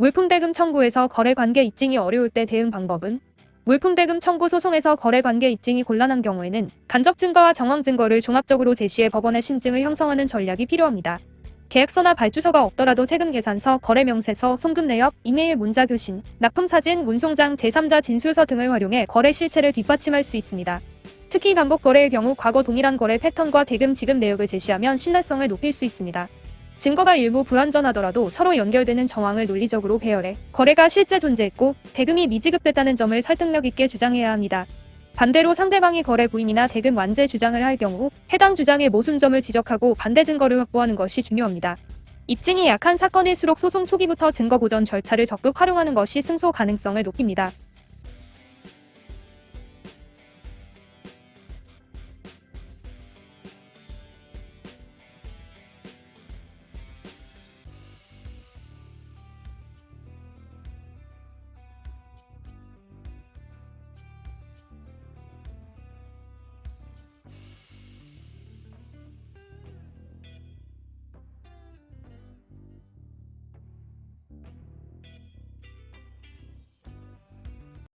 물품대금 청구에서 거래관계 입증이 어려울 때 대응 방법은 물품대금 청구 소송에서 거래관계 입증이 곤란한 경우에는 간접 증거와 정황 증거를 종합적으로 제시해 법원의 심증을 형성하는 전략이 필요합니다. 계약서나 발주서가 없더라도 세금 계산서, 거래 명세서, 송금 내역, 이메일 문자 교신, 납품 사진, 운송장, 제3자 진술서 등을 활용해 거래 실체를 뒷받침할 수 있습니다. 특히 반복 거래의 경우 과거 동일한 거래 패턴과 대금 지급 내역을 제시하면 신뢰성을 높일 수 있습니다. 증거가 일부 불완전하더라도 서로 연결되는 정황을 논리적으로 배열해 거래가 실제 존재했고 대금이 미지급됐다는 점을 설득력 있게 주장해야 합니다. 반대로 상대방이 거래 부인이나 대금 완제 주장을 할 경우 해당 주장의 모순점을 지적하고 반대 증거를 확보하는 것이 중요합니다. 입증이 약한 사건일수록 소송 초기부터 증거 보전 절차를 적극 활용하는 것이 승소 가능성을 높입니다.